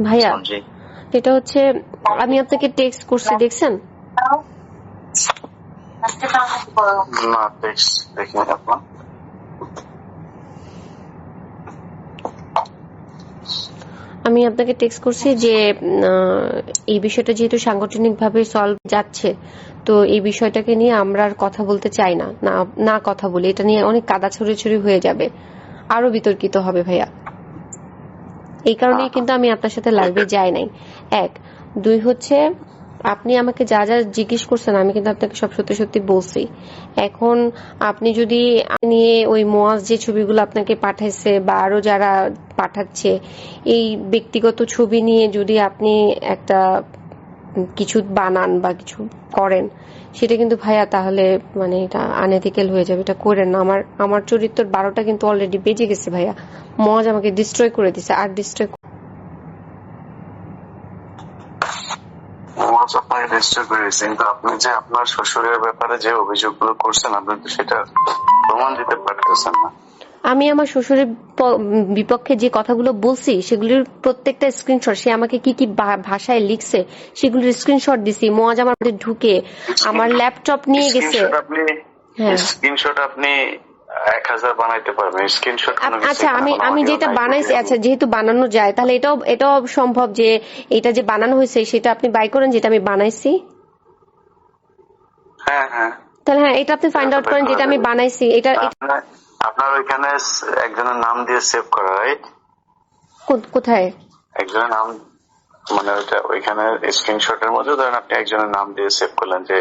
ভাইয়া এটা হচ্ছে আমি আপনাকে টেক্সট করছি দেখছেন? না টেক্সট দেখিনি আপনার আমি আপনাকে টেক্সট করছি যে এই বিষয়টা যেহেতু সাংগঠনিকভাবে সলভ যাচ্ছে তো এই বিষয়টাকে নিয়ে আমরা আর কথা বলতে চাই না। না কথা বলি এটা নিয়ে অনেক কাদা ছড়ি হয়ে যাবে। আরও বিতর্কিত হবে ভাইয়া। এই কারণেই কিন্তু আমি আপনার সাথে লাইভে যাই নাই। এক, দুই হচ্ছে, আপনি আমাকে যা যা জিজ্ঞেস করছেন, আমি কিন্তু আপনাকে সব সত্যি সত্যি বলছি। এখন আপনি যদি নিয়ে ওই মোয়াজ যে ছবিগুলো আপনাকে পাঠাইছে বা আরও যারা পাঠাচ্ছে, এই ব্যক্তিগত ছবি নিয়ে যদি আপনি একটা কিছু বানান বা কিছু করেন, সেটা কিন্তু ভাইয়া তাহলে মানে এটা আনএথিক্যাল হয়ে যাবে, এটা করেন না। আমার আমার চরিত্র বারোটা কিন্তু অলরেডি বেজে গেছে ভাইয়া। মজ আমাকে ডিস্ট্রয় করে দিছে, আর ডিস্ট্রয় আপনি যে আপনার শ্বশুরের ব্যাপারে যে অভিযোগগুলো করছেন, আপনি তো সেটা প্রমাণ দিতে পারতেছেন না। আমি আমার শ্বশুরের বিপক্ষে যে কথাগুলো বলছি সেগুলির প্রত্যেকটা স্ক্রিনশট সে আমাকে কি কি ভাষায় লিখছে সেগুলির স্ক্রিনশট দিছি। মোয়াজ আমার মধ্যে ঢুকে আমার ল্যাপটপ নিয়ে গেছে। স্ক্রিনশট আপনি হ্যাঁ। বানাইতে পারবেন। স্ক্রিনশট আচ্ছা আমি আমি যেটা বানাইছি আচ্ছা যেহেতু বানানো যায় তাহলে এটাও এটাও সম্ভব যে এটা যে বানানো হয়েছে সেটা আপনি বাই করেন যেটা আমি বানাইছি? হ্যাঁ হ্যাঁ। তাহলে হ্যাঁ এটা আপনি ফাইন্ড আউট করেন যেটা আমি বানাইছি। এটা আপনার ওইখানে একজনের নাম দিয়ে সেভ করা রাইট কোথায়? একজনের নাম মানে ওইটা ওইখানে স্ক্রিনশটের মধ্যে ধরেন আপনি একজনের নাম দিয়ে সেভ করলেন যে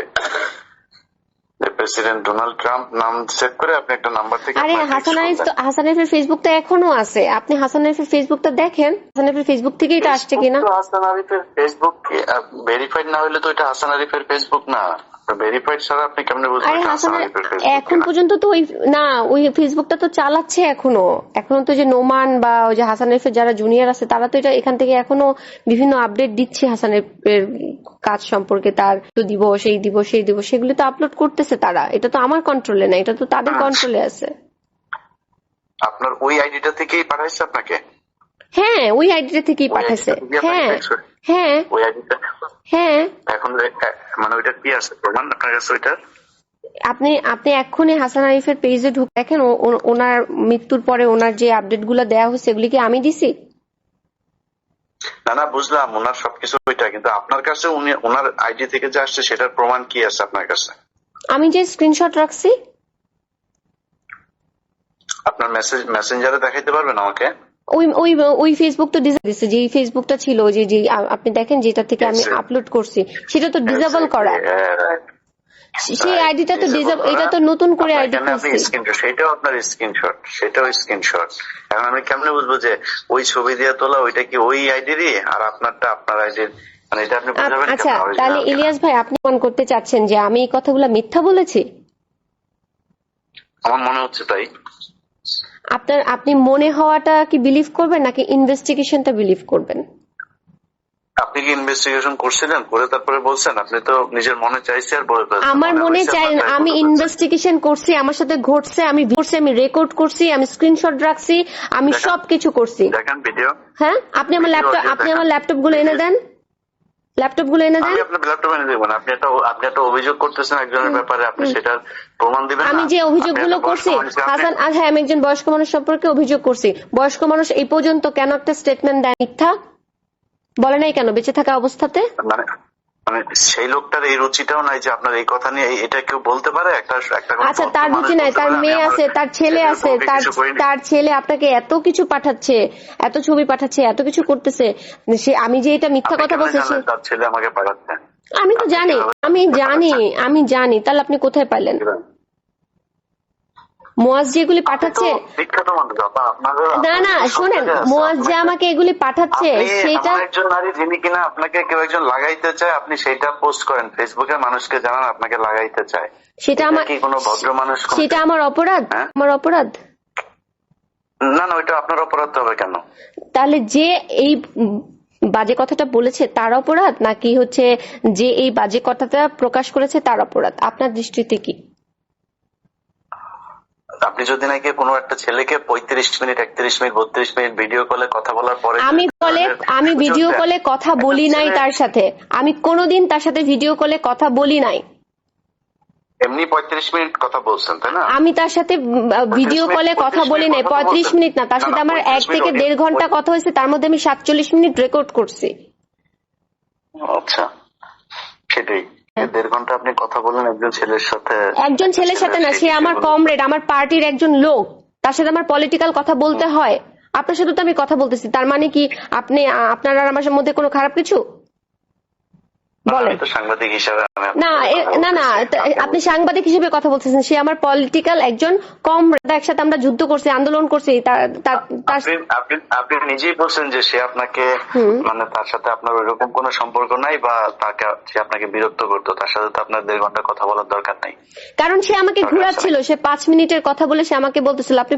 প্রেসিডেন্ট ডোনাল্ড ট্রাম্প নাম সেভ করে আপনি একটা নাম্বার থেকে আরে হাসান আরিফ তো। হাসান আরিফের ফেসবুকটা এখনও আছে। আপনি হাসান আরিফের ফেসবুকটা দেখেন? হাসান আরিফের ফেসবুক থেকেই এটা আসছে কিনা? হাসান আরিফের ফেসবুক ভেরিফাইড না হলে তো এটা হাসান আরিফের ফেসবুক না। ভেরিফাইড ছাড়া আপনি কেমনে বুঝবেন? আরে হাসান হাসান আরিফ আরিফের ফেসবুক এখন পর্যন্ত তো ওই না ওই ফেসবুকটা তো চালাচ্ছে এখনও। এখনও তো যে নোমান বা ওই যে হাসান যারা জুনিয়র আছে তারা তো এটা এখান থেকে এখনও বিভিন্ন আপডেট দিচ্ছে হাসান কাজ সম্পর্কে তার তো দিবস এই দিবস সেই দিবস সেগুলো তো আপলোড করতেছে তারা। এটা তো আমার কন্ট্রোলে না এটা তো তাদের কন্ট্রোলে আছে। আপনার ওই আইডিটা থেকেই পাঠাইছে আপনাকে? হ্যাঁ ওই আইডিটা থেকেই পাঠাইছে। হ্যাঁ। হ্যাঁ। ওই আইডিটা হ্যাঁ। এখন মানে ওইটা কি আছে? প্রমাণ আপনার কাছে ওইটার আপনি আপনি এক্ষুনি হাসান আরিফের পেজে ঢুকে দেখেন ওনার মৃত্যুর পরে ওনার যে আপডেটগুলো দেওয়া হয়েছে এগুলি কি আমি দিছি? না না বুঝলাম ওনার সবকিছু ওইটা কিন্তু আপনার কাছে উনি ওনার আইডি থেকে যে আসছে সেটার প্রমাণ কি আছে আপনার কাছে? আমি যে স্ক্রিনশট রাখছি। আপনার মেসেজ মেসেঞ্জারে দেখাইতে পারবেন আমাকে? ওই ওই ওই ফেসবুক তো ডিজেবল দিছে যে ফেসবুকটা ছিল যে যে আপনি দেখেন যেটা থেকে আমি আপলোড করছি সেটা তো ডিজেবল করা। সেই আইডিটা তো এটা তো নতুন করে আইডি স্ক্রিনশট সেটাও আপনার স্ক্রিনশট সেটাও স্ক্রিনশট এখন আমি কেমনে বুঝব যে ওই ছবি দিয়ে তোলা ওইটা কি ওই আইডিরই আর আপনারটা আপনার আইডির মানে এটা আপনি বুঝাবেন আচ্ছা তাহলে ইলিয়াস ভাই আপনি মন করতে চাচ্ছেন যে আমি এই কথাগুলো মিথ্যা বলেছি? আমার মনে হচ্ছে তাই। আপনার আপনি মনে হওয়াটা কি বিলিভ করবেন নাকি ইনভেস্টিগেশনটা বিলিভ করবেন? আপনি কি ইনভেস্টিগেশন করছিলেন? করে তারপরে বলছেন আপনি তো নিজের মনে চাইছে আর বলে আমার মনে চাই আমি ইনভেস্টিগেশন করছি আমার সাথে ঘটছে আমি করছি আমি রেকর্ড করছি আমি স্ক্রিনশট রাখছি আমি। সবকিছু করছি। দেখেন ভিডিও হ্যাঁ? আপনি আমার ল্যাপটপ আপনি আমার ল্যাপটপগুলো এনে দেন। এনে দেন। আমি আপনার ল্যাপটপ এনে দেবো না। আপনি একটা আপনি একটা অভিযোগ করতেছেন একজনের ব্যাপারে আপনি সেটার প্রমাণ দিবেন আমি যে অভিযোগগুলো করছি হাসান হ্যাঁ আমি একজন বয়স্ক মানুষ সম্পর্কে অভিযোগ করছি। বয়স্ক মানুষ এই পর্যন্ত কেন একটা স্টেটমেন্ট দেয় মিথ্যা? বলে নাই কেন? বেঁচে থাকা অবস্থাতে? মানে সেই লোকটার এই রুচিটাও নাই যে আপনার এই কথা নিয়ে এটা কেউ বলতে পারে? একটা একটা আচ্ছা তার রুচি নাই তার মেয়ে আছে তার ছেলে আছে তার তার ছেলে আপনাকে এত কিছু পাঠাচ্ছে এত ছবি পাঠাচ্ছে এত কিছু করতেছে সে আমি যে এটা মিথ্যা কথা বলছি তার ছেলে আমাকে পাঠাচ্ছে? আমি তো জানি আমি জানি আমি জানি তাহলে আপনি কোথায় পাইলেন? মোয়াজ যেগুলি পাঠাচ্ছে আপা, আপনাদের- না না শোনেন। মোয়াজ যে আমাকে এগুলি পাঠাচ্ছে সেটা একজন নারী যিনি কিনা আপনাকে কেউ একজন লাগাইতে চায় আপনি সেটা পোস্ট করেন ফেসবুকে মানুষকে জানান আপনাকে লাগাইতে চায়। সেটা আমার কি কোনো ভদ্র মানুষ সেটা আমার অপরাধ? হ্যাঁ? আমার অপরাধ? না না ওইটা আপনার অপরাধ হবে কেন? তাহলে যে এই বাজে কথাটা বলেছে তার অপরাধ নাকি হচ্ছে যে এই বাজে কথাটা প্রকাশ করেছে তার অপরাধ? আপনার দৃষ্টিতে কি? আপনি যদি নাকি কোনো একটা ছেলেকে পঁয়ত্রিশ মিনিট একত্রিশ মিনিট বত্রিশ মিনিট ভিডিও কলে কথা বলার পরে আমি কলে আমি ভিডিও কলে কথা বলি নাই তার সাথে। আমি কোনোদিন তার সাথে ভিডিও কলে কথা বলি নাই। এমনি পঁয়ত্রিশ মিনিট কথা বলছেন তাই না? আমি তার সাথে ভিডিও কলে কথা বলি নাই। পঁয়ত্রিশ মিনিট না তার সাথে আমার এক থেকে দেড় ঘণ্টা কথা হয়েছে তার মধ্যে আমি সাতচল্লিশ মিনিট রেকর্ড করছি। আচ্ছা সেটাই। দেড় ঘণ্টা আপনি কথা বলেন একজন ছেলের সাথে একজন ছেলের সাথে না সে আমার কমরেড আমার পার্টির একজন লোক তার সাথে আমার পলিটিক্যাল কথা বলতে হয়। আপনার সাথে তো আমি কথা বলতেছি তার মানে কি আপনি আপনার আর আমার মধ্যে কোনো খারাপ কিছু বলেন আমি তো সাংবাদিক হিসাবে আমি আপনার না না না আপনি সাংবাদিক হিসেবে কথা বলতেছেন। সে আমার পলিটিক্যাল একজন কম একসাথে আমরা যুদ্ধ করছি আন্দোলন করছি আপনি নিজেই বলছেন যে সে আপনাকে মানে তার সাথে আপনার ওইরকম কোনো সম্পর্ক নাই বা তাকে সে আপনাকে বিরক্ত করতো। তার সাথে তো আপনার দেড় ঘণ্টা কথা বলার দরকার নাই। কারণ সে আমাকে আচ্ছা, ঘুরাচ্ছিল সে পাঁচ মিনিটের কথা বলে সে আমাকে বলতেছিল আপনি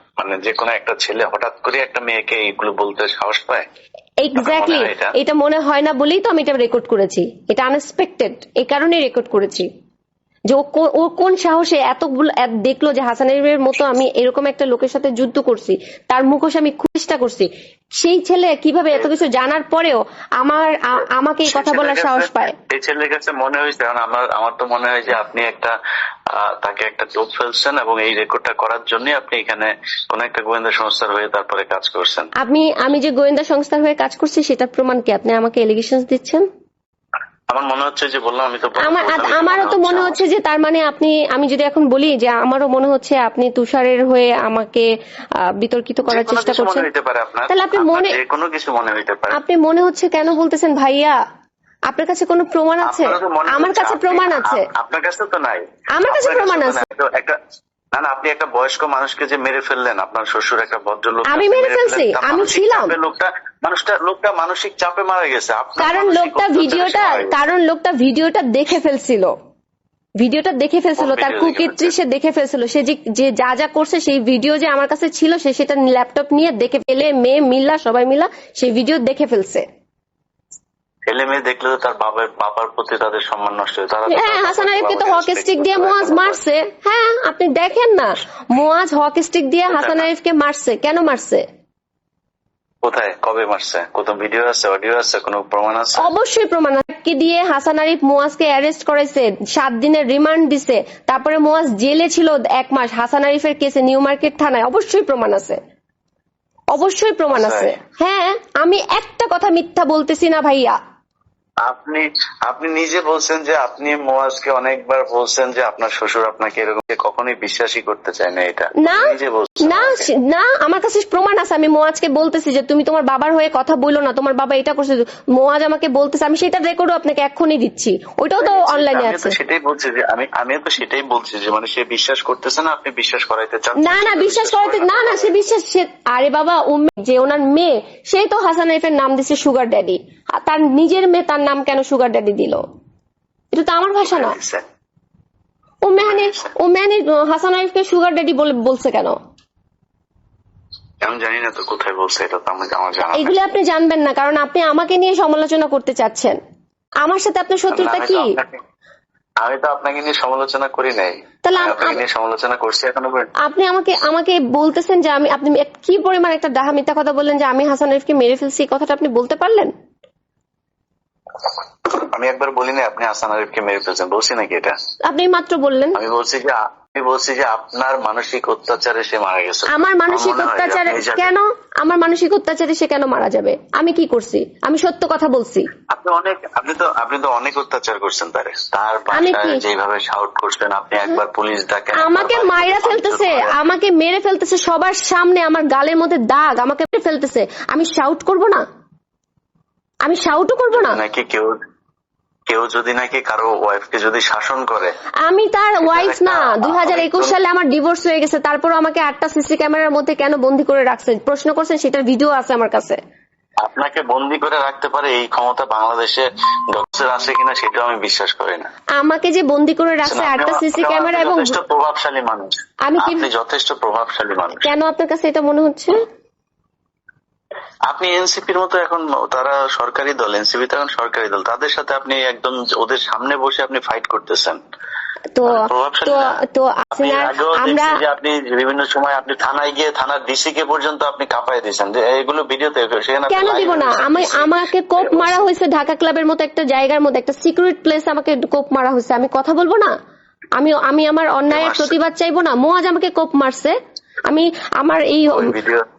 মানে যে কোনো একটা ছেলে হঠাৎ করে একটা মেয়েকে এইগুলো বলতে সাহস পায়? এক্স্যাক্টলি এটা? মনে হয় না বলেই তো আমি এটা রেকর্ড করেছি। এটা আনএক্সপেক্টেড এই কারণে রেকর্ড করেছি। যে ও কোন সাহসে এতগুলো এত দেখল যে হাসানের মতো আমি এরকম একটা লোকের সাথে যুদ্ধ করছি তার মুখোশ আমি চেষ্টা করছি। সেই ছেলে কীভাবে এত কিছু জানার পরেও আমার আমাকে এই কথা বলার সাহস পায়? এই ছেলের কাছে মনে হয়েছে কারণ আমার আমার তো মনে হয় যে আপনি একটা তাকে একটা টোপ ফেলছেন এবং এই রেকর্ডটা করার জন্য আপনি এখানে কোন একটা গোয়েন্দা সংস্থার হয়ে তারপরে কাজ করছেন। আপনি আমি যে গোয়েন্দা সংস্থার হয়ে কাজ করছি সেটা প্রমাণ কি? আপনি আমাকে এলিগেশন দিচ্ছেন? আমার মনে হচ্ছে যে বললাম আমি তো আমার আমারও তো মনে হচ্ছে যে তার মানে আপনি আমি যদি এখন বলি যে আমারও মনে হচ্ছে আপনি তুষারের হয়ে আমাকে বিতর্কিত করার চেষ্টা করছেন। তাহলে আপনি মনে- কোনো কিছু মনে হইতে পারে। আপনি মনে হচ্ছে কেন বলতেছেন ভাইয়া আপনার কাছে কোনো প্রমাণ আছে? আমার কাছে প্রমাণ আছে। আপনার কাছে তো নাই। আমার কাছে প্রমাণ আছে। একটা না না আপনি একটা বয়স্ক মানুষকে যে মেরে ফেললেন আপনার শ্বশুর একটা ভদ্রলোক আমি মেরে ফেলছি, আমি ছিলাম। লোকটা মানুষটা লোকটা মানসিক চাপে মারা গেছে। কারণ লোকটা ভিডিওটা। কারণ লোকটা ভিডিওটা দেখে ফেলছিল। ভিডিওটা দেখে ফেলছিল তার কুকীর্তি সে দেখে ফেলছিল। সে যে যে যা যা করছে সেই ভিডিও যে আমার কাছে ছিল সে সেটা ল্যাপটপ নিয়ে দেখে ফেলে মেয়ে মিল্লা সবাই মিলা সেই ভিডিও দেখে ফেলছে। ছেলে মেয়ে দেখলে তো তার বাবার বাবার প্রতি তাদের সম্মান নষ্ট হয়। তারা হ্যাঁ হাসান আরিফকে তো হক স্টিক দিয়ে মোয়াজ মারছে। হ্যাঁ আপনি দেখেন না মোয়াজ হক স্টিক দিয়ে হাসান আরিফকে মারছে কেন মারছে? কোথায়? কবে মারছে? কোন ভিডিও আছে অডিও আছে কোনো প্রমাণ আছে? অবশ্যই প্রমাণ দিয়ে হাসান আরিফ মোয়াজকে অ্যারেস্ট করাইছে সাত দিনের রিমান্ড দিছে তারপরে মোয়াজ জেলে ছিল এক মাস হাসান আরিফের কেসে নিউ মার্কেট থানায় অবশ্যই প্রমাণ আছে। অবশ্যই প্রমাণ আছে। হ্যাঁ আমি একটা কথা মিথ্যা বলতেছি না ভাইয়া। আপনি আপনি নিজে বলছেন যে আপনি মোয়াজকে অনেকবার বলছেন যে আপনার শ্বশুর আপনাকে এরকম কখনোই বিশ্বাসই করতে চায় না এটা। না না না আমার কাছে প্রমাণ আছে। আমি মোয়াজকে বলতেছি যে তুমি তোমার বাবার হয়ে কথা বলল না তোমার বাবা এটা করছে মোয়াজ আমাকে বলতেছে আমি সেটা রেকর্ডও আপনাকে এক্ষুনি দিচ্ছি। ওইটাও তো অনলাইনে আছে। সেটাই বলছি যে আমি আমিও তো সেটাই বলছি যে মানে সে বিশ্বাস করতেছে না আপনি বিশ্বাস করাইতে চান। না না বিশ্বাস করাতে না না সে বিশ্বাস সে আরে বাবা উম্মে যে ওনার মেয়ে সেই তো হাসান আরিফের নাম দিছে সুগার ড্যাডি। তার নিজের মেয়ে তার নাম কেন সুগার ড্যাডি দিল? এটা তো আমার ভাষা না। ও মেহানি ও মেহানি হাসান আরিফকে সুগার ড্যাডি বলে বলছে কেন? আমি জানি না তো কোথায় বলছে এটা তো আমি আমার জানা এগুলো আপনি জানবেন না কারণ আপনি আমাকে নিয়ে সমালোচনা করতে চাচ্ছেন। আমার সাথে আপনার শত্রুতা কি? আমি তো আপনাকে নিয়ে সমালোচনা করি নাই। তাহলে আপনাকে নিয়ে সমালোচনা করছি এখনও আপনি আমাকে আমাকে বলতেছেন যে আমি আপনি কি পরিমাণ একটা ডাহা মিথ্যা কথা বললেন যে আমি হাসান আরিফকে মেরে ফেলছি এই কথাটা আপনি বলতে পারলেন? আমি একবার বলি না আপনি হাসান আরিফকে মেরে ফেলছেন বলছি নাকি এটা? আপনি মাত্র বললেন। আমি বলছি যে আমি বলছি যে আপনার মানসিক অত্যাচারে সে মারা গেছে। আমার মানসিক অত্যাচারে কেন? আমার মানসিক অত্যাচারে সে কেন মারা যাবে? আমি কি করছি? আমি সত্য কথা বলছি। আপনি অনেক আপনি তো আপনি তো অনেক অত্যাচার করছেন তারে। তার যেভাবে শাউট করছেন আপনি একবার পুলিশ ডাকেন আমাকে মাইরা ফেলতেছে আমাকে মেরে ফেলতেছে সবার সামনে আমার গালের মধ্যে দাগ আমাকে ফেলতেছে। আমি শাউট করব না? আমি শাউটও করব না। নাকি কেউ কেউ যদি নাকি কারও ওয়াইফকে যদি শাসন করে? আমি তার ওয়াইফ না। দুই হাজার একুশ সালে আমার ডিভোর্স হয়ে গেছে। তারপরও আমাকে আটটা সিসি ক্যামেরার মধ্যে কেন বন্দি করে রাখছেন? প্রশ্ন করছেন সেটার ভিডিও আছে আমার কাছে। আপনাকে বন্দি করে রাখতে পারে এই ক্ষমতা বাংলাদেশে ডক্টর আছে কিনা সেটাও আমি বিশ্বাস করি না। আমাকে যে বন্দি করে রাখছে আটটা সিসি ক্যামেরা এবং যথেষ্ট প্রভাবশালী মানুষ। আমি যথেষ্ট প্রভাবশালী মানুষ। কেন আপনার কাছে এটা মনে হচ্ছে? আপনি এনসিপির মতো এখন তারা সরকারি দল এনসিপি তো এখন সরকারি দল। তাদের সাথে আপনি একদম ওদের সামনে বসে আপনি ফাইট করতেছেন। তো তো তো আমরা আপনি বিভিন্ন সময় আপনি থানায় গিয়ে থানার পর্যন্ত আপনি দিয়েছেন। এগুলো ভিডিওতে সেখানে কেন দিব না? আমি আমাকে কোপ মারা হয়েছে ঢাকা ক্লাবের মতো একটা জায়গার মধ্যে একটা সিকিউরিট প্লেস আমাকে কোপ মারা হয়েছে। আমি কথা বলব না? আমি আমি আমার অন্যায়ের প্রতিবাদ চাইব না? মোয়াজ আমাকে কোপ মারছে। আমি আমার এই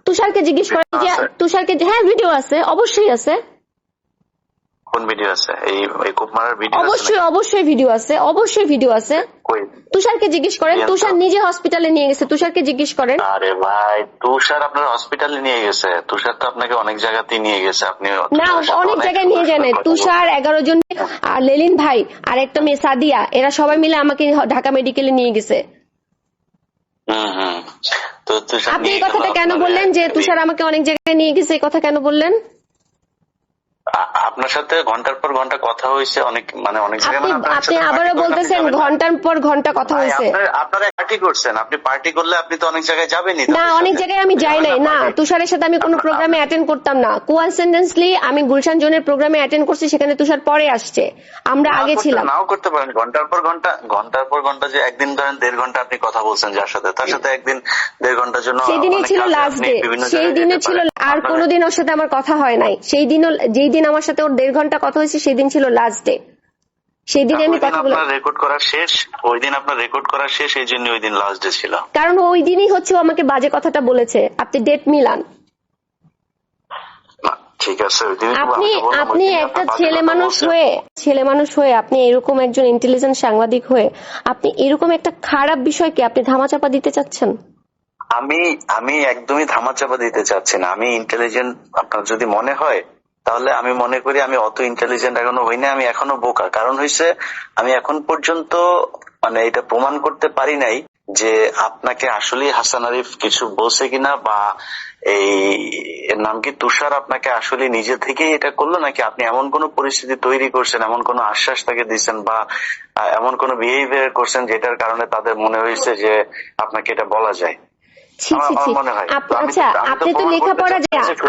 তুষারকে জিজ্ঞেস করেন যে তুষারকে হ্যাঁ ভিডিও আছে অবশ্যই আছে। কোন ভিডিও আছে? এই এই কোপ মারার ভিডিও অবশ্যই অবশ্যই ভিডিও আছে অবশ্যই ভিডিও আছে। তুষারকে জিজ্ঞেস করেন তুষার. নিজে হসপিটালে নিয়ে গেছে তুষারকে জিজ্ঞেস করেন। আরে ভাই তুষার আপনার হসপিটালে নিয়ে গেছে। তুষার তো আপনাকে অনেক জায়গাতেই নিয়ে গেছে। আপনি না অনেক জায়গায় নিয়ে কথা তুষার এগারো জন আর লেলিন ভাই আর একটা মেয়ে সাদিয়া এরা সবাই মিলে আমাকে ঢাকা মেডিকেলে নিয়ে গেছে। আপনি এই কথাটা কেন বললেন যে তুষার আমাকে অনেক জায়গায় নিয়ে গেছে এই কথা কেন বললেন? আপনার সাথে ঘণ্টার পর ঘণ্টা কথা হয়েছে অনেক মানে অনেক আপনি আবারও বলতেছেন ঘণ্টার পর ঘণ্টা কথা হয়েছে। আপনারা পার্টি করছেন আপনি পার্টি করলে আপনি তো অনেক জায়গায় যাবেনই না অনেক জায়গায় আমি যাই নাই। না। তুষারের সাথে আমি কোনো প্রোগ্রামে অ্যাটেন্ড করতাম না। কোয়ানসেন্ডেন্সলি আমি গুলশান জোনের প্রোগ্রামে অ্যাটেন্ড করছি সেখানে তুষার পরে আসছে। আমরা আগে ছিলাম। নাও করতে পারেন। ঘণ্টার পর ঘণ্টা ঘণ্টার পর ঘণ্টা যে একদিন ধরেন দেড় ঘণ্টা আপনি কথা বলছেন যার সাথে তার সাথে একদিন দেড় ঘণ্টার জন্য সেই দিনই ছিল লাস্ট ডে সেই দিনে ছিল আর কোনোদিন ওর সাথে আমার কথা হয় নাই। সেই দিনও যেই দিন আমার সাথে ওর দেড় ঘণ্টা কথা হয়েছে সেই দিন ছিল লাস্ট ডে সেই দিনে আমি রেকর্ড করা শেষ? ওই দিন আপনার রেকর্ড করা শেষ এই জন্য ওই দিন লাস্ট ডে ছিল। কারণ ওই দিনই হচ্ছে আমাকে বাজে কথাটা বলেছে। আপনি ডেট মিলান। ঠিক আছে আপনি আপনি একটা ছেলে মানুষ হয়ে ছেলে মানুষ হয়ে আপনি এরকম একজন ইন্টেলিজেন্ট সাংবাদিক হয়ে আপনি এরকম একটা খারাপ বিষয়কে আপনি ধামাচাপা দিতে চাচ্ছেন? আমি আমি একদমই ধামাচাপা দিতে চাচ্ছি না। আমি ইন্টেলিজেন্ট আপনার যদি মনে হয় তাহলে আমি মনে করি আমি অত ইন্টেলিজেন্ট এখনও হই না আমি এখনও বোকা। কারণ হয়েছে আমি এখন পর্যন্ত মানে এটা প্রমাণ করতে পারি নাই যে আপনাকে আসলে হাসান আরিফ কিছু বলছে কিনা বা এই নাম কি তুষার আপনাকে আসলে নিজে থেকেই এটা করল নাকি আপনি এমন কোন পরিস্থিতি তৈরি করছেন, এমন কোন আশ্বাস তাকে দিচ্ছেন বা এমন কোন বিহেভিয়ার করছেন যেটার কারণে তাদের মনে হয়েছে যে আপনাকে এটা বলা যায়? ছি ছি ছি। আচ্ছা আপনি তো লেখাপড়া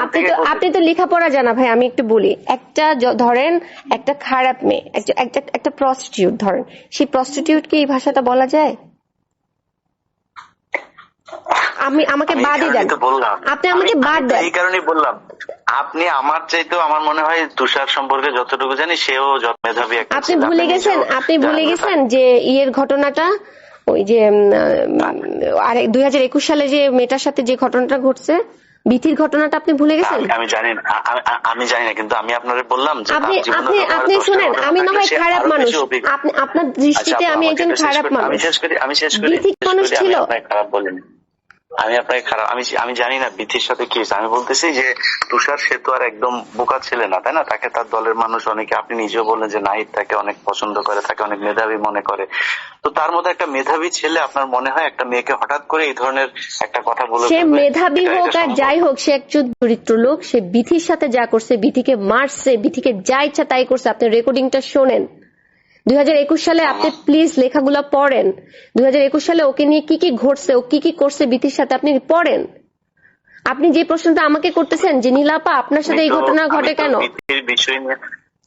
আপনি তো আপনি তো লেখাপড়া জানা ভাই আমি একটু বলি। একটা ধরেন একটা খারাপ মেয়ে একটা একটা প্রস্টিটিউট ধরেন। সেই প্রস্টিটিউট কি এই ভাষাটা বলা যায়? আমি আমাকে বাদই দেন। আপনি আমাকে বাদ দেন। এই কারণেই বললাম। আপনি আমার চাইতেও আমার মনে হয় তুষার সম্পর্কে যতটুকু জানি সেও মেধাবী একটা আপনি ভুলে গেছেন? আপনি ভুলে গেছেন যে ইয়ের ঘটনাটা? ওই যে আর দুই হাজার একুশ সালে যে মেয়েটার সাথে যে ঘটনাটা ঘটছে বিথির ঘটনাটা আপনি ভুলে গেছেন? আমি- জানি না আমি জানি না কিন্তু আমি আপনারে বললাম যে আপনি আপনি আপনি শুনেন আমি না হয় খারাপ মানুষ। আপনি আপনার আচ্ছা, দৃষ্টিতে আমি একজন খারাপ মানুষ আমি শেষ করি আমি শেষ করি। মানুষ ছিল। খারাপ বলিনি। আমি আপনাকে খারাপ আমি আমি জানি না বিথির সাথে কি আমি বলতেছি যে তুষার সেতু আর একদম বোকা ছেলে না তাই না? তাকে তার দলের মানুষ অনেকে আপনি নিজেও বললেন যে নাহিদ তাকে অনেক পছন্দ করে তাকে অনেক মেধাবী মনে করে। তো তার মধ্যে একটা মেধাবী ছেলে আপনার মনে হয় একটা মেয়েকে হঠাৎ করে এই ধরনের একটা কথা বলে সে মেধাবী হোক আর যাই হোক সে একজন চরিত্র লোক সে বিথির সাথে যা করছে বিথিকে মারছে বিথিকে যা ইচ্ছা তাই করছে। আপনি রেকর্ডিংটা শোনেন। দুই সালে আপনি প্লিজ লেখাগুলো পড়েন। দুই সালে ওকে নিয়ে কি কি ঘটছে ও কি কি করছে বিথির সাথে আপনি পড়েন? আপনি যে প্রশ্নটা আমাকে করতেছেন যে নীলাপা আপনার সাথে এই ঘটনা ঘটে কেন? বিষয় নিয়ে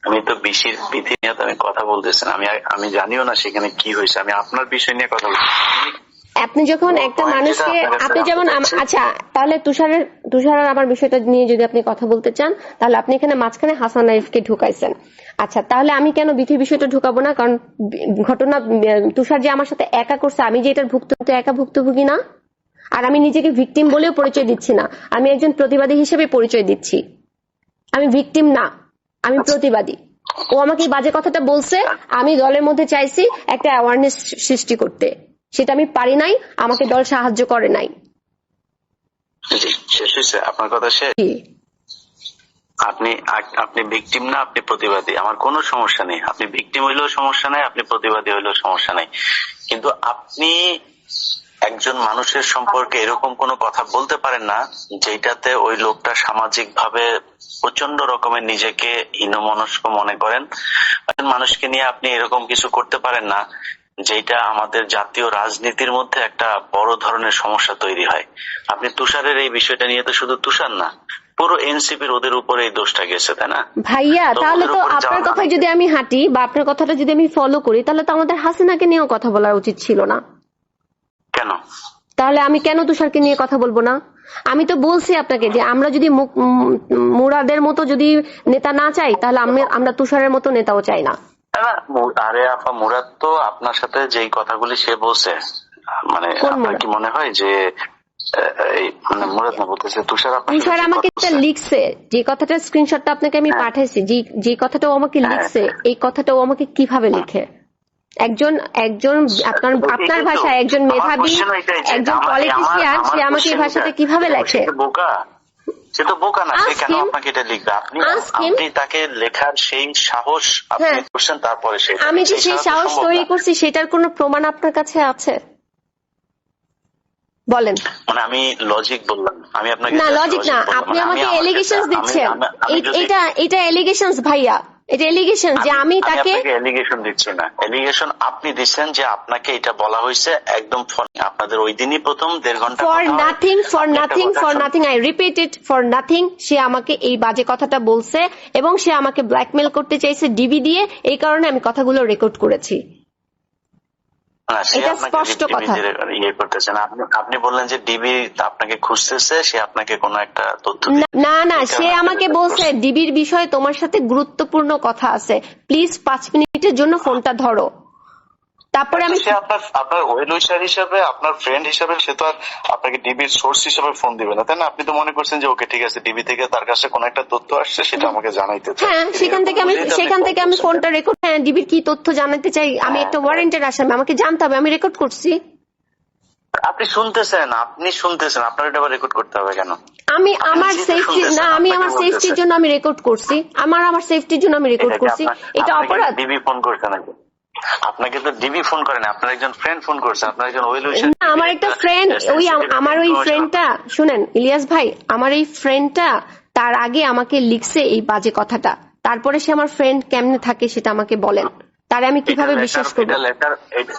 আমি তো বিশির বিধি নিয়ে আমি কথা বলতেছেন আমি আমি জানিও না সেখানে কি হয়েছে। আমি আপনার বিষয় নিয়ে কথা বলছি আপনি- যখন একটা মানুষকে আপনি যেমন আচ্ছা তাহলে তুষারের তুষারের আমার বিষয়টা নিয়ে যদি আপনি কথা বলতে চান তাহলে আপনি এখানে মাঝখানে হাসান আরিফকে ঢুকাইছেন। আচ্ছা তাহলে আমি কেন বিধির বিষয়টা ঢুকাবো না? কারণ ঘটনা তুষার যে আমার সাথে একা করছে আমি যে এটার ভুক্ত একা ভুক্তভোগী না? আর আমি নিজেকে ভিকটিম বলেও পরিচয় দিচ্ছি না। আমি একজন প্রতিবাদী হিসেবে পরিচয় দিচ্ছি। আমি ভিকটিম না আমি প্রতিবাদী। ও আমাকে বাজে কথাটা বলছে আমি দলের মধ্যে চাইছি একটা অ্যাওয়ারনেস সৃষ্টি করতে। সেটা আমি পারি নাই আমাকে দল সাহায্য করে নাই। শেষ হয়েছে। আপনার কথা শেষ? আপনি আপনি ভিকটিম না আপনি প্রতিবাদী। আমার কোনো সমস্যা নেই। আপনি ভিকটিম হইলেও সমস্যা নাই আপনি প্রতিবাদী হইলেও সমস্যা নাই। কিন্তু আপনি একজন মানুষের সম্পর্কে এরকম কোনো কথা বলতে পারেন না যেটাতে ওই লোকটা সামাজিক ভাবে প্রচণ্ড রকমের নিজেকে হীনমনস্ক মনে করেন। মানুষকে নিয়ে আপনি এরকম কিছু করতে পারেন না যেটা আমাদের জাতীয় রাজনীতির মধ্যে একটা বড় ধরনের সমস্যা তৈরি হয়। আপনি তুষারের এই বিষয়টা নিয়ে তো শুধু তুষার না পুরো এনসিপির ওদের উপরে এই দোষটা গেছে তাই না? ভাইয়া তাহলে তো আপনার কথায় যদি আমি হাঁটি বা আপনার কথাটা যদি আমি ফলো করি তাহলে তো আমাদের হাসিনাকে নিয়েও কথা বলা উচিত ছিল না। কেন? তাহলে আমি কেন তুষারকে নিয়ে কথা বলব না? আমি তো বলছি আপনাকে যে আমরা যদি মুরাদের মতো যদি নেতা না চাই তাহলে আমি- আমরা তুষারের মতো নেতাও চাই না। না, আরে আপা মুরাদ তো আপনার সাথে যেই কথাগুলি সে বলছে মানে আপনার কি মনে হয় যে মানে তুষার আমাকে লিখছে যে কথাটা স্ক্রিনশটটা আপনাকে আমি হ্যাঁ। পাঠাইছি যে কথাটা আমাকে লিখছে এই কথাটা আমাকে কীভাবে লিখে? একজন একজন আপনার আপনার ভাষায় একজন মেধাবী একজন পলিটিশিয়ান সে আমাকে এই ভাষাতে কীভাবে লেখে? বোকা। সে তো বোকা না সে কেন আপনাকে এটা লিখবে? আপনি আপনি তাকে লেখার সেই সাহস আপনি হ্যাঁ। করছেন তারপরে সে আমি যে সেই সাহস তৈরি করছি সেটার কোনো প্রমাণ আপনার কাছে আছে? বলেন। মানে আমি লজিক বললাম আমি আপনাকে না লজিক না আপনি মানে আমি আমাকে আমার এলিগেশন কাছে- আমি- দিচ্ছেন এটা এটা এলিগেশনস ভাইয়া। এটা এলিগেশন যে আমি তাকে এলিগেশন দিচ্ছি না। এলিগেশন আপনি দিচ্ছেন যে আপনাকে এটা বলা হয়েছে একদম আপনাদের ওই দিনই প্রথম দেড় ঘণ্টা for nothing for nothing for nothing I repeat it for nothing সে আমাকে এই বাজে কথাটা বলছে এবং সে আমাকে ব্ল্যাকমেল করতে চাইছে ডিবি দিয়ে এই কারণে আমি কথাগুলো রেকর্ড করেছি। এটা স্পষ্ট কথা। ইয়ে করতেছেন আপনি আপনি বললেন যে ডিবি আপনাকে খুঁজতেছে সে আপনাকে কোনো একটা তথ্য না- না না সে আমাকে বলছে ডিবির বিষয়ে তোমার সাথে গুরুত্বপূর্ণ কথা আছে। প্লিজ পাঁচ মিনিটের জন্য ফোনটা ধরো। তারপরে আমি সে আপনার আপনার ওয়েল উইশার হিসাবে আপনার ফ্রেন্ড হিসাবে সে তো আর আপনাকে ডিবির সোর্স হিসাবে ফোন দিবে না তাই না? আপনি তো মনে করছেন যে ওকে ঠিক আছে ডিবি থেকে তার কাছে কোনো একটা তথ্য আসছে সেটা আমাকে জানাইতে। হ্যাঁ সেখান থেকে আমি সেখান থেকে আমি ফোনটা রেকর্ড হ্যাঁ ডিবির কি তথ্য জানাতে চাই? আমি একটা হ্যাঁ। ওয়ারেন্টের আসামি আমাকে জানতে হবে আমি রেকর্ড করছি। আপনি শুনতেছেন আপনি শুনতেছেন আপনার এটা রেকর্ড করতে হবে কেন? আমি আমার সেফটি না আমি আমার সেফটির জন্য আমি রেকর্ড করছি। আমার আমার সেফটির জন্য আমি রেকর্ড করছি। এটা অপরাধ। ডিবি ফোন করছে নাকি? আপনাকে তো ডিবি ফোন করে না আপনার একজন ফ্রেন্ড ফোন করছে আপনার একজন ওয়েল উইশার না আমার একটা ফ্রেন্ড ওই আমার ওই ফ্রেন্ডটা শুনেন ইলিয়াস ভাই আমার এই ফ্রেন্ডটা তার আগে আমাকে লিখছে এই বাজে কথাটা। তারপরে সে আমার ফ্রেন্ড কেমনে থাকে সেটা আমাকে বলেন। তারে আমি কীভাবে বিশ্বাস করব? এটা লেখার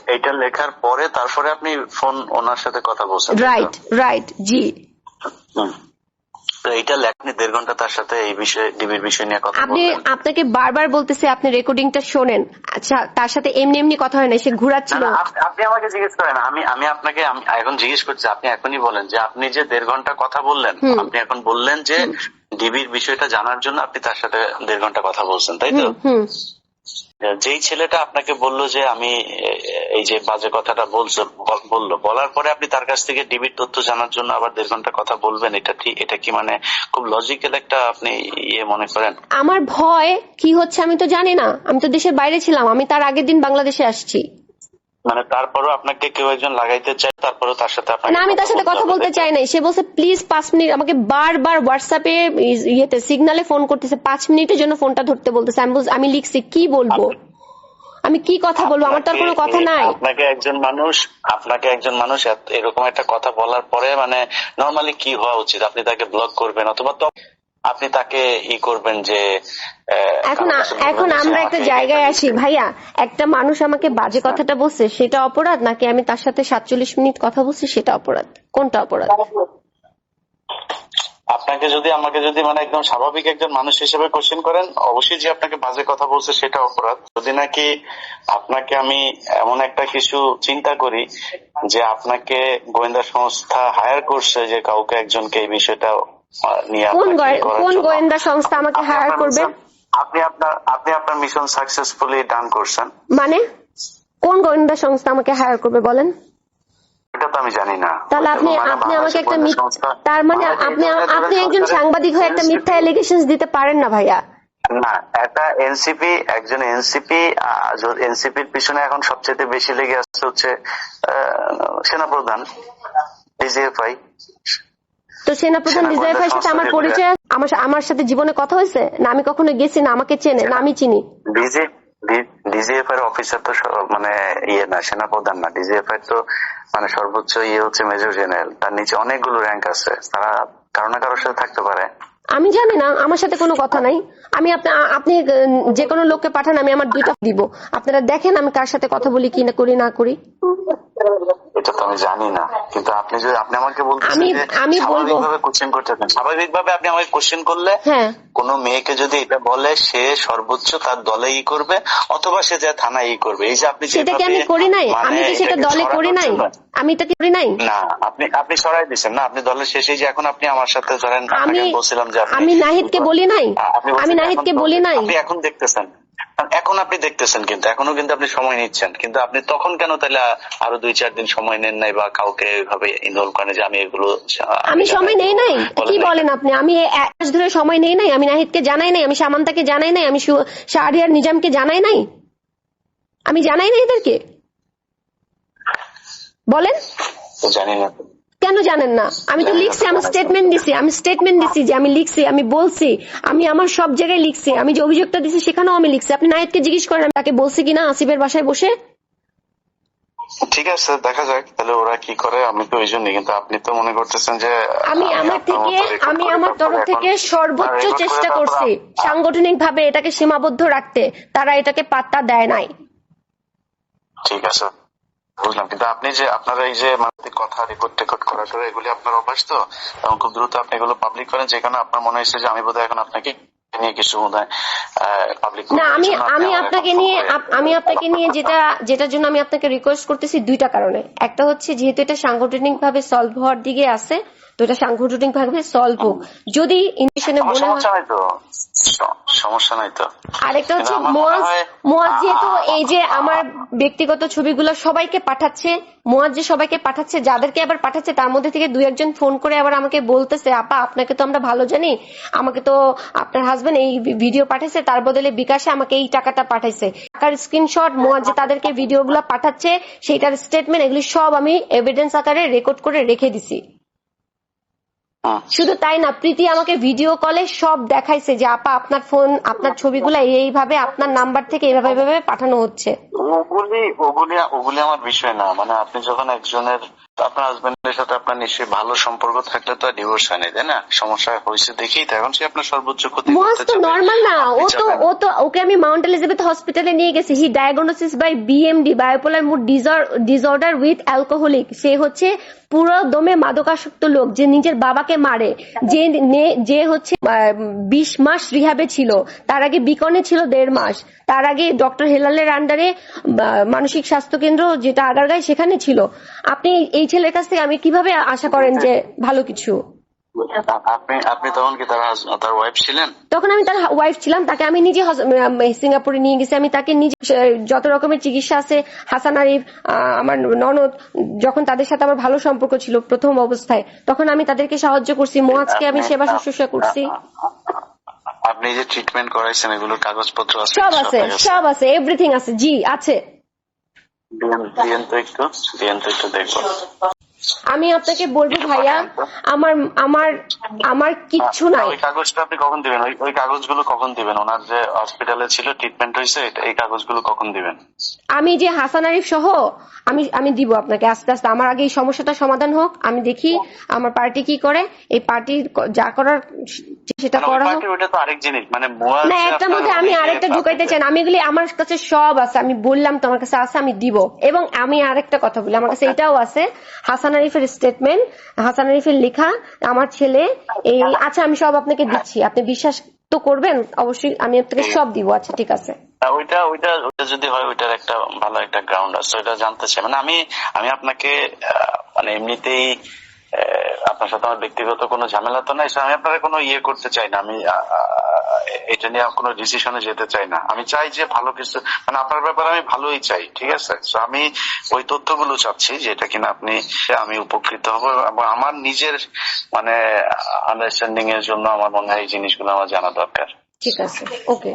এটা- লেখার পরে তারপরে আপনি ফোন ওনার সাথে কথা বলছেন। রাইট রাইট জি। তো এটা লেখনি দেড় ঘণ্টা তার সাথে এই বিষয়ে ডিবির বিষয় নিয়ে কথা আপনি আপনাকে বারবার বলতেছে আপনি রেকর্ডিংটা শোনেন। আচ্ছা তার সাথে এমনি এমনি কথা হয় না সে ঘুরাচ্ছিল। আপনি আমাকে জিজ্ঞেস করেন আমি আমি আপনাকে আমি এখন জিজ্ঞেস করছি আপনি এখনই বলেন যে আপনি যে দেড় ঘণ্টা কথা বললেন আপনি এখন বললেন যে ডিবির বিষয়টা জানার জন্য আপনি তার সাথে দেড় ঘণ্টা কথা বলছেন তাই তো? যেই ছেলেটা আপনাকে বলল যে আমি এই যে বাজে কথাটা বলছো, বল- বলল, বলার পরে আপনি তার কাছ থেকে ডিবির তথ্য জানার জন্য আবার দেড় ঘণ্টা কথা বলবেন, এটা ঠিক, এটা কি মানে খুব লজিক্যাল একটা আপনি ইয়ে মনে করেন? আমার ভয় কি হচ্ছে আমি তো জানি না, আমি তো দেশের বাইরে ছিলাম, আমি তার আগের দিন বাংলাদেশে আসছি। মানে তারপরও আপনাকে কেউ একজন লাগাইতে চায় তারপরেও তার সাথে না আমি তার সাথে কথা বলতে চাই নাই। সে বলছে প্লিজ পাঁচ মিনিট আমাকে বারবার হোয়াটসঅ্যাপে ইয়েতে সিগনালে ফোন করতেছে পাঁচ মিনিটের জন্য ফোনটা ধরতে বলতেছে। আমি বলছি- আমি লিখছি কি বলব? আমি কি কথা বলব? আমার তো আর কোনো কথা নাই। আপনাকে একজন মানুষ আপনাকে একজন মানুষ এরকম একটা কথা বলার পরে মানে নরমালি কি হওয়া উচিত? আপনি তাকে ব্লক করবেন অথবা তো আপনি তাকে ই করবেন যে এখন এখন আমরা একটা জায়গায় আসি ভাইয়া একটা মানুষ আমাকে বাজে কথাটা বলছে সেটা অপরাধ? নাকি আমি তার সাথে সাতচল্লিশ মিনিট কথা বলছি সেটা অপরাধ? কোনটা অপরাধ? আপনাকে যদি আমাকে যদি মানে একদম স্বাভাবিক একজন মানুষ হিসেবে কোশ্চেন করেন অবশ্যই যে আপনাকে বাজে কথা বলছে সেটা অপরাধ। যদি নাকি আপনাকে আমি এমন একটা কিছু চিন্তা করি যে আপনাকে গোয়েন্দা সংস্থা হায়ার করছে যে কাউকে একজনকে এই বিষয়টা কোন গোয়েন্দা সংস্থা আমাকে হায়ার করবে? আপনি আপনার আপনি আপনার মিশন সাকসেসফুলি ডান করছেন। মানে? কোন গোয়েন্দা সংস্থা আমাকে হায়ার করবে বলেন? এটা তো আমি জানি না। তাহলে আপনি মানে আপনি আমাকে একটা গোয়েন্দা মিথ- সংস্থা- তার মানে আপনি আপনি একজন সাংবাদিক হয়ে একটা মিথ্যা দিতে পারেন না ভাইয়া। না এনসিপি একজন এনসিপি এনসিপির পিছনে এখন সবচেয়ে বেশি লেগে আসছে হচ্ছে সেনাপ্রধান ডিজিএফআই তো সেনাপ্রধান সেনা রিজার্ভ ভাইয়ের সাথে আমার পরিচয় আমার আমার সাথে জীবনে কথা হয়েছে? না আমি কখনো গেছি না আমাকে চেনে না আমি চিনি। ডিজিএফ এর অফিসার তো মানে ইয়ে না সেনাপ্রধান না। ডিজিএফ এর তো মানে সর্বোচ্চ ইয়ে হচ্ছে মেজর জেনারেল তার নিচে অনেকগুলো র্যাঙ্ক আছে। তারা কারও না কারোর সাথে থাকতে পারে। আমি জানি না আমার সাথে কোনো কথা নাই। আমি আপনি যে কোনো লোককে পাঠান আমি আমার দুইটা দিব। আপনারা দেখেন আমি কার সাথে কথা বলি কি না করি না করি। এটা তো আমি জানি না। কিন্তু আপনি যদি আপনি আমাকে বলতেছেন আমি- স্বাভাবিকভাবে কোশ্চেন করতেছেন স্বাভাবিকভাবে আপনি আমাকে কোশ্চেন করলে হ্যাঁ। কোন মেয়েকে যদি এটা বলে সে সর্বোচ্চ তার দলে ই করবে অথবা সে যা থানায় ই করবে। এই যে আপনি সেটা কি আমি করি নাই। মানে আমি কি সেটা দলে করি নাই। আমি এটা করি নাই। না আপনি আপনি সরাই দিচ্ছেন না। আপনি দলের শেষে যে এখন আপনি আমার সাথে ধরেন আমি বলছিলাম যে আমি নাহিদকে বলি নাই। আমি নাহিদকে বলি নাই। আপনি এখন দেখতেছেন। এখন আপনি দেখতেছেন কিন্তু এখনও কিন্তু আপনি সময় নিচ্ছেন। কিন্তু আপনি তখন কেন তাহলে আরও দুই চার দিন সময় নেন নাই বা কাউকে এইভাবে ইনভলভ করেন যে আমি এগুলো আমি সময় নেই নাই? কি বলেন আপনি? আমি এক মাস ধরে সময় নেই নাই? আমি নাহিদকে জানাই নাই? আমি সামান্তাকে জানাই নাই? আমি শাহরিয়ার নিজামকে জানাই নাই? আমি জানাই নাই এদেরকে? বলেন। জানি না। কেন জানেন না? আমি তো লিখছি আমি স্টেটমেন্ট দিছি আমি স্টেটমেন্ট দিছি যে আমি লিখছি আমি বলছি আমি আমার সব জায়গায় লিখছি আমি যে অভিযোগটা দিছি সেখানেও আমি লিখছি। আপনি নাহিদকে জিজ্ঞেস করেন আমি তাকে বলছি কিনা আসিফের বাসায় বসে? ঠিক আছে দেখা যাক তাহলে ওরা কি করে আমি তো ওই জন্যই কিন্তু আপনি তো মনে করতেছেন যে আমি আমার থেকে আমি আমার তরফ থেকে সর্বোচ্চ চেষ্টা করছি সাংগঠনিক ভাবে এটাকে সীমাবদ্ধ রাখতে। তারা এটাকে পাত্তা দেয় নাই। ঠিক আছে। বুঝলাম। কিন্তু আপনি যে আপনারা এই যে মানে কথা রেকর্ড টেকর্ড করা করে এগুলি আপনার অভ্যাস তো? এবং খুব দ্রুত আপনি এগুলো পাবলিক করেন যেখানে আপনার মনে হয়েছে যে আমি বোধহয় এখন আপনাকে নিয়ে কিছু পাবলিক না আমি আমি আপনাকে নিয়ে আমি আপনাকে নিয়ে যেটা যেটার জন্য আমি আপনাকে রিকোয়েস্ট করতেছি দুইটা কারণে। একটা হচ্ছে যেহেতু এটা সাংগঠনিক ভাবে সলভ হওয়ার দিকে আছে তো এটা সাংগঠনিক ভাবে সলভ হোক। যদি ইনভেশনে মনে হয় সমস্যা নাই তো। আরেকটা হচ্ছে মোয়াজ মোয়াজ যেহেতু এই যে আমার ব্যক্তিগত ছবিগুলো সবাইকে পাঠাচ্ছে মোয়াজ যে সবাইকে পাঠাচ্ছে যাদেরকে আবার পাঠাচ্ছে তার মধ্যে থেকে দুই একজন ফোন করে আবার আমাকে বলতেছে আপা আপনাকে তো আমরা ভালো জানি। আমাকে তো আপনার হাজবেন্ড এই ভিডিও পাঠাইছে তার বদলে বিকাশে আমাকে এই টাকাটা পাঠাইছে। টাকার স্ক্রিনশট মোয়াজ যে তাদেরকে ভিডিওগুলো পাঠাচ্ছে সেইটার স্টেটমেন্ট এগুলি সব আমি এভিডেন্স আকারে রেকর্ড করে রেখে দিছি। শুধু তাই না প্রীতি আমাকে ভিডিও কলে সব দেখাইছে যে আপা আপনার ফোন আপনার ছবিগুলো এইভাবে আপনার নাম্বার থেকে এইভাবে এইভাবে পাঠানো হচ্ছে। ওগুলি ওগুলি ওগুলি আমার বিষয় না। মানে আপনি যখন একজনের আপনার হাজবেন্ডের সাথে আপনার নিশ্চয়ই ভালো সম্পর্ক থাকলে তো ডিভোর্স হয়নি তাই না? সমস্যা হয়েছে দেখেই তো এখন সে আপনার সর্বোচ্চ ক্ষতি করতে তো। নর্মাল না ও তো ও তো ওকে আমি মাউন্ট এলিজাবেথ হসপিটালে নিয়ে গেছি। He diagnosis by BMD bipolar mood disorder with alcoholic সে হচ্ছে পুরো দমে মাদকাসক্ত লোক যে নিজের বাবাকে মারে, যে যে হচ্ছে বিশ মাস রিহাবে ছিল, তার আগে বিকনে ছিল দেড় মাস, তার আগে ডক্টর হেলালের আন্ডারে মানসিক স্বাস্থ্য কেন্দ্র যেটা আগারগায় সেখানে ছিল। আপনি এই ছেলের কাছ থেকে আমি কীভাবে আশা করেন যে ভালো কিছু? আপনি তখন কি তার তার ওয়াইফ ছিলেন? তখন আমি তার ওয়াইফ ছিলাম তাকে আমি নিজে সিঙ্গাপুরে নিয়ে গেছি। আমি তাকে নিজে যত রকমের চিকিৎসা আছে হাসান আরিফ আমার ননদ যখন তাদের সাথে আমার ভালো সম্পর্ক ছিল প্রথম অবস্থায় তখন আমি তাদেরকে সাহায্য করছি। মোয়াজকে আমি সেবা শুশ্রূষা করছি। আপনি যে ট্রিটমেন্ট করাইছেন এগুলোর কাগজপত্র আছে? সব আছে সব আছে এভরিথিং আছে জি আছে। দিয়েন তো একটু দিয়েন তো একটু দেখব। আমি আপনাকে বলব ভাইয়া আমার আমার আমার কিচ্ছু নাই। ওই কাগজটা আপনি কখন দিবেন? ওই কাগজগুলো কখন দিবেন? ওনার যে হসপিটালে ছিল ট্রিটমেন্ট হয়েছে এই কাগজগুলো কখন দিবেন? আমি যে হাসান আরিফ সহ আমি আমি দিব আপনাকে আস্তে আস্তে। আমার আগে এই সমস্যাটা সমাধান হোক আমি দেখি আমার পার্টি কি করে। এই পার্টি যা করার সেটা মানে করা হোক। ওটা তো আরেক জিনিস মানে মুয়া না একটার মধ্যে আমি আরেকটা ঢুকাইতে চাই আমি এগুলি আমার কাছে সব আছে আমি বললাম তো আমার কাছে আছে আমি দিব। এবং আমি আরেকটা কথা বলি আমার কাছে এটাও আছে হাসান আরিফের স্টেটমেন্ট হাসান আরিফের লেখা আমার ছেলে এই আচ্ছা আমি সব আপনাকে দিচ্ছি। আপনি বিশ্বাস তো করবেন? অবশ্যই আমি আপনাকে সব দিব। আচ্ছা ঠিক আছে। না, ওইটা ওইটা ওইটা যদি হয় ওইটার একটা ভালো একটা গ্রাউন্ড আছে। ওইটা জানতে চাই। মানে আমি আমি আপনাকে মানে এমনিতেই আপনার সাথে আমার ব্যক্তিগত কোনো ঝামেলা তো নাই আমি আপনার কোনো ইয়ে করতে চাই না, আমি এটা নিয়ে কোনো ডিসিশনে যেতে চাই না। আমি চাই যে ভালো কিছু মানে আপনার ব্যাপারে আমি ভালোই চাই, ঠিক আছে? আমি ওই তথ্যগুলো চাচ্ছি যেটা কিনা আপনি, আমি উপকৃত হব এবং আমার নিজের মানে আন্ডারস্ট্যান্ডিং এর জন্য আমার মনে হয় এই জিনিসগুলো আমার জানা দরকার। ঠিক আছে, ওকে।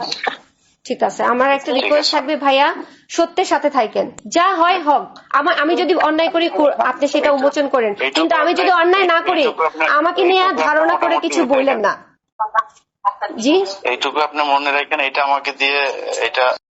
ঠিক আছে আমার একটা রিকোয়েস্ট থাকবে ভাইয়া সত্যের সাথে থাকেন যা হয় হোক আমার আমি যদি অন্যায় করি আপনি সেটা উন্মোচন করেন। কিন্তু আমি যদি অন্যায় না করি আমাকে নিয়ে ধারণা করে কিছু বললেন না। জি এইটুকু আপনি মনে রাখেন এটা আমাকে দিয়ে এটা